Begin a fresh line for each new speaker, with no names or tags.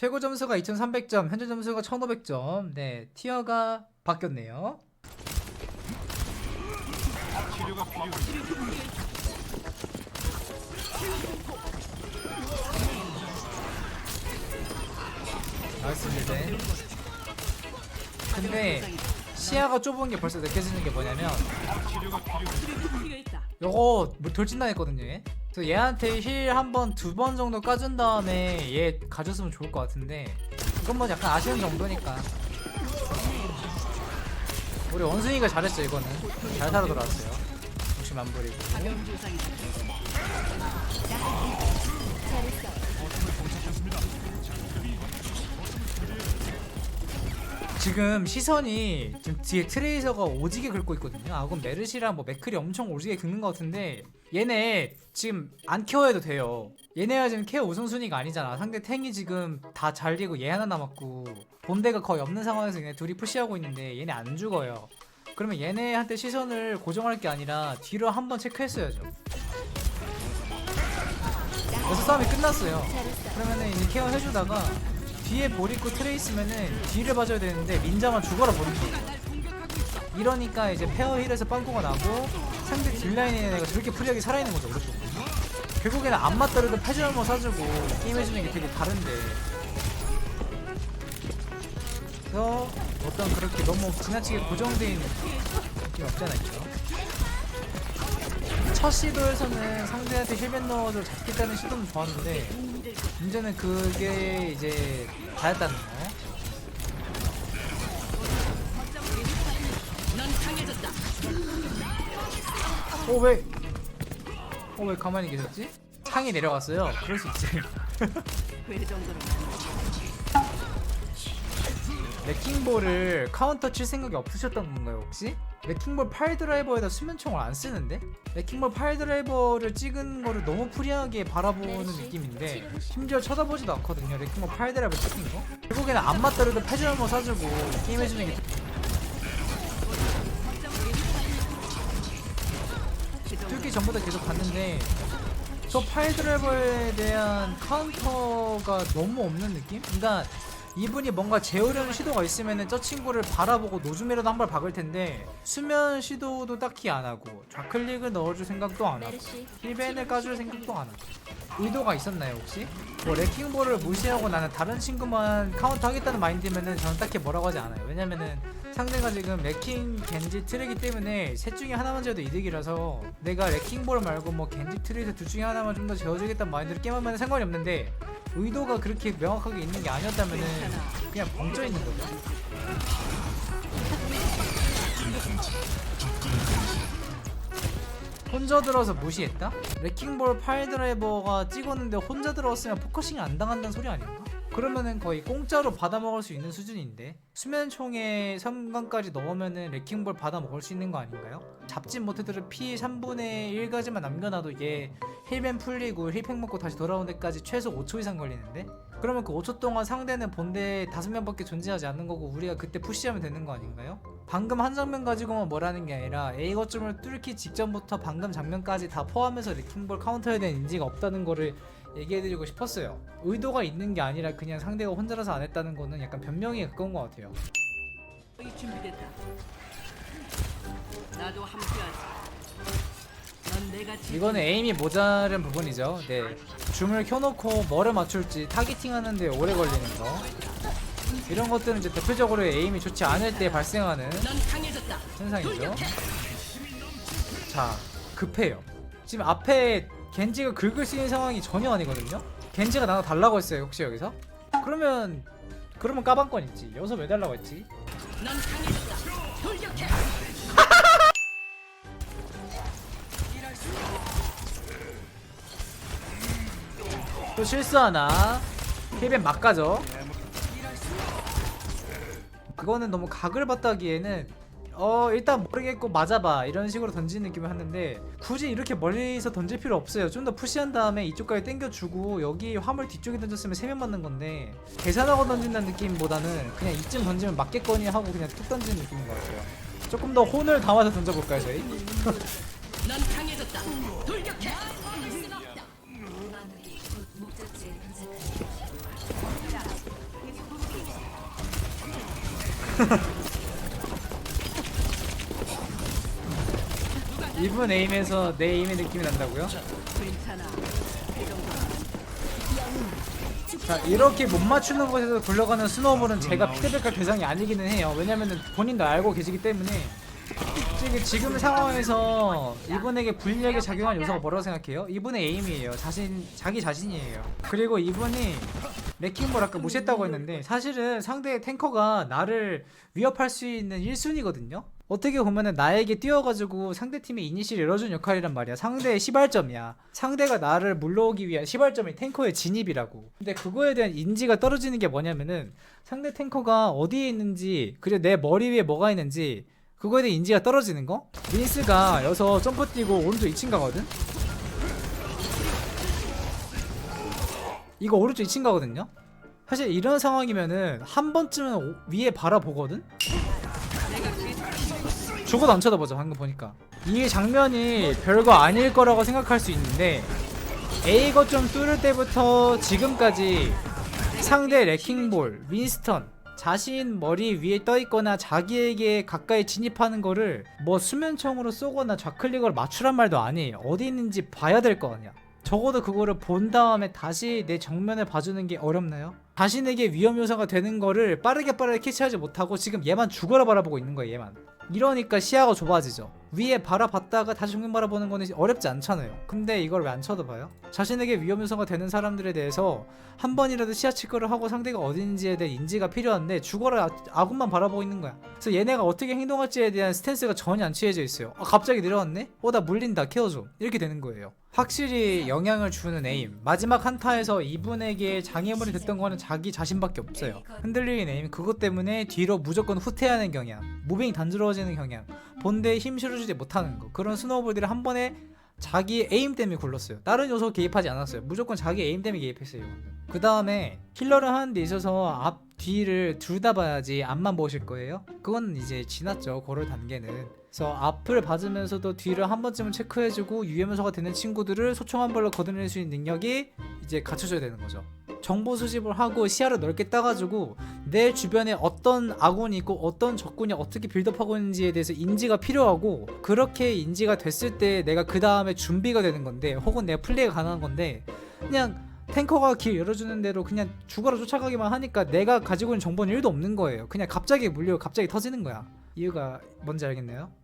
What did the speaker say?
최고 점수가 2300점, 현재 점수가 1500점. 네, 티어가 바뀌었네요.
치료가 필요해.
맞습니다. 근데 시야가 좁은 게 벌써 느껴지는 게 뭐냐면. 요거 뭐 돌진당했거든요 얘. 그래서 얘한테 힐 한 번, 두 번 정도 까준 다음에 얘 가졌으면 좋을 것 같은데 이건 뭐 약간 아쉬운 정도니까 우리 원숭이가 잘했죠 이거는 잘 살아 돌아왔어요 욕심 안 부리고
가벼운 부상이다.
지금 시선이 지금 뒤에 트레이서가 오지게 긁고 있거든요. 아 그럼 메르시랑 뭐 맥클이 엄청 오지게 긁는 것 같은데 얘네 지금 안 케어해도 돼요. 얘네가 지금 케어 우선순위가 아니잖아. 상대 탱이 지금 다 잘리고 얘 하나 남았고 본대가 거의 없는 상황에서 얘네 둘이 푸시하고 있는데 얘네 안 죽어요. 그러면 얘네한테 시선을 고정할 게 아니라 뒤로 한번 체크했어야죠. 그래서 싸움이 끝났어요. 그러면은 이제 케어 해주다가 뒤에 볼 있고 트레이스면은 뒤를 봐줘야 되는데 민자만 죽어라 거 이러니까 이제 페어 힐에서 빵꾸가 나고 상대 딜라인의 애가 저렇게 프리하게 살아있는 거죠 오른쪽 결국에는 안 맞더라도 패전 한번 사주고 게임해주는 게 되게 다른데. 그래서 어떤 그렇게 너무 지나치게 있는 느낌이 없잖아 있죠? 첫 시도에서는 상대한테 힐벤 넣어서 잡겠다는 시도는 좋았는데 문제는 그게 이제 다였다는 거. 어 왜? 어 왜 가만히 계셨지? 창이 내려갔어요. 그럴 수 있지. 레킹볼을 카운터 칠 생각이 없으셨던 건가요 혹시? 레킹볼 파일 드라이버에다 수면총을 안 쓰는데? 레킹볼 파일 드라이버를 찍은 거를 너무 프리하게 바라보는 느낌인데 심지어 쳐다보지도 않거든요 레킹볼 파일 드라이버 찍힌 거? 결국에는 안 맞더라도 패전 한번 사주고 게임 해주는 게 뚫기 전부터 계속 봤는데 저 파일 드라이버에 대한 카운터가 너무 없는 느낌? 그러니까 이분이 뭔가 재우려는 시도가 있으면은 저 친구를 바라보고 노즘이라도 한 발 박을 텐데 수면 시도도 딱히 안 하고 좌클릭을 넣어줄 생각도 안 하고 힐벤을 까줄 생각도 안 하고 의도가 있었나요 혹시? 뭐 레킹볼을 무시하고 나는 다른 친구만 카운터 하겠다는 마인드면은 저는 딱히 뭐라고 하지 않아요 왜냐면은 상대가 지금 레킹, 겐지, 트레기 때문에 셋 중에 하나만 재도 이득이라서 내가 레킹볼 말고 뭐 겐지, 트레이서 둘 중에 하나만 좀더 재워주겠다는 마인드로 게임하면 상관이 없는데 의도가 그렇게 명확하게 있는 게 아니었다면은 그냥 벙쪄 있는 거죠. 혼자 들어서 무시했다? 레킹볼 파일 드라이버가 찍었는데 혼자 들어왔으면 포커싱이 안 당한다는 소리 아닌가? 그러면은 거의 공짜로 받아 먹을 수 있는 수준인데 수면총에 3강까지 넣으면은 레킹볼 받아 먹을 수 있는 거 아닌가요? 잡진 못해도 피 3분의 1까지만 남겨놔도 얘 힐벤 풀리고 힐팩 먹고 다시 돌아오는 데까지 최소 5초 이상 걸리는데? 그러면 그 5초 동안 상대는 본대 5명밖에 존재하지 않는 거고 우리가 그때 푸시하면 되는 거 아닌가요? 방금 한 장면 가지고만 뭐라는 게 아니라 A 거점을 뚫기 직전부터 방금 장면까지 다 포함해서 레킹볼 카운터에 대한 인지가 없다는 거를 얘기해드리고 싶었어요. 의도가 있는 게 아니라 그냥 상대가 혼자라서 안 했다는 거는 약간 변명에 가까운 것 같아요.
이 준비됐다. 나도 함께하지.
이거는 에임이 모자른 부분이죠. 네. 줌을 켜놓고 뭐를 맞출지 타겟팅 하는데 오래 걸리는 거. 이런 것들은 이제 대표적으로 에임이 좋지 않을 때 발생하는. 현상이죠. 자, 급해요. 지금 앞에 겐지가 긁을 수 있는 상황이 전혀 아니거든요. 겐지가 나가 달라고 했어요. 혹시 여기서? 그러면 그러면 까방권 있지. 여기서 왜 달라고 했지? 또 실수하나? 힐벤 막 가죠. 그거는 너무 각을 봤다기에는 어 일단 모르겠고 맞아봐 이런 식으로 던지는 느낌을 하는데 굳이 이렇게 멀리서 던질 필요 없어요 좀 더 푸시한 다음에 이쪽까지 당겨주고 여기 화물 뒤쪽에 던졌으면 세면 맞는 건데 계산하고 던진다는 느낌보다는 그냥 이쯤 던지면 맞겠거니 하고 그냥 툭 던지는 느낌인 것 같아요 조금 더 혼을 담아서 던져볼까요 저희?
넌 강해졌다. 돌격해.
이분 에임에서 내 에임의 느낌이 난다고요? 자 이렇게 못 맞추는 곳에서 굴러가는 스노우볼은 제가 피드백할 대상이 아니기는 해요 왜냐면은 본인도 알고 계시기 때문에 지금 지금 상황에서 이분에게 불리하게 작용한 요소가 뭐라고 생각해요? 이분의 에임이에요. 자신 자기 자신이에요. 그리고 이분이 레킹볼 아까 무시했다고 했는데 사실은 상대의 탱커가 나를 위협할 수 있는 1순위거든요. 어떻게 보면은 나에게 뛰어가지고 상대팀의 이니시를 열어준 역할이란 말이야. 상대의 시발점이야. 상대가 나를 물러오기 위한 시발점이 탱커의 진입이라고. 근데 그거에 대한 인지가 떨어지는 게 뭐냐면은 상대 탱커가 어디에 있는지 그리고 내 머리 위에 뭐가 있는지 그거에 대한 인지가 떨어지는 거? 민스가 여기서 점프 뛰고 오른쪽 2층 가거든? 이거 오른쪽 2층 가거든요? 사실 이런 상황이면은 한 번쯤은 오- 위에 바라보거든? 죽어도 안 쳐다보죠 방금 보니까 이 장면이 별거 아닐 거라고 생각할 수 있는데 A 거점 뚫을 때부터 지금까지 상대 레킹볼, 윈스턴 자신 머리 위에 떠 있거나 자기에게 가까이 진입하는 거를 뭐 수면총으로 쏘거나 좌클릭으로 맞추란 말도 아니에요. 어디 있는지 봐야 될 거 아니야. 적어도 그거를 본 다음에 다시 내 정면을 봐주는 게 어렵나요? 자신에게 위험 요소가 되는 거를 빠르게 빠르게 캐치하지 못하고 지금 얘만 죽어라 바라보고 있는 거예요 얘만 이러니까 시야가 좁아지죠 위에 바라봤다가 다시 정면 바라보는 거는 어렵지 않잖아요. 근데 이걸 왜 안 쳐다봐요? 자신에게 위험 요소가 되는 사람들에 대해서 한 번이라도 시야 체크를 하고 상대가 어딘지에 대한 인지가 필요한데 죽어라 아- 아군만 바라보고 있는 거야. 그래서 얘네가 어떻게 행동할지에 대한 스탠스가 전혀 안 취해져 있어요. 아, 갑자기 내려왔네? 어 나 물린다. 케어줘. 이렇게 되는 거예요 확실히 영향을 주는 에임. 마지막 한타에서 이분에게 장애물이 됐던 거는 자기 자신밖에 없어요. 흔들리는 에임. 그것 때문에 뒤로 무조건 후퇴하는 경향 무빙이 단조로워지는 경향 본대에 힘 실어주지 못하는 거. 그런 스노우볼들이 한 번에 자기 에임 때문에 굴렀어요. 다른 요소 개입하지 않았어요. 무조건 자기 에임 때문에 개입했어요 그 다음에 힐러를 하는 데 있어서 앞 뒤를 둘 다 봐야지 앞만 보실 거예요. 그건 이제 지났죠 고를 단계는 그래서 앞을 봐주면서도 뒤를 한 번쯤은 체크해주고 유해면서가 되는 친구들을 소총 한 발로 걷어낼 수 있는 능력이 이제 갖춰져야 되는 거죠. 정보 수집을 하고 시야를 넓게 따가지고 내 주변에 어떤 아군이 있고 어떤 적군이 어떻게 빌드업하고 있는지에 대해서 인지가 필요하고 그렇게 인지가 됐을 때 내가 그 다음에 준비가 되는 건데 혹은 내가 플레이가 가능한 건데 그냥 탱커가 길 열어주는 대로 그냥 죽어라 쫓아가기만 하니까 내가 가지고 있는 정보는 1도 없는 거예요. 그냥 갑자기 물려 갑자기 터지는 거야. 이유가 뭔지 알겠나요?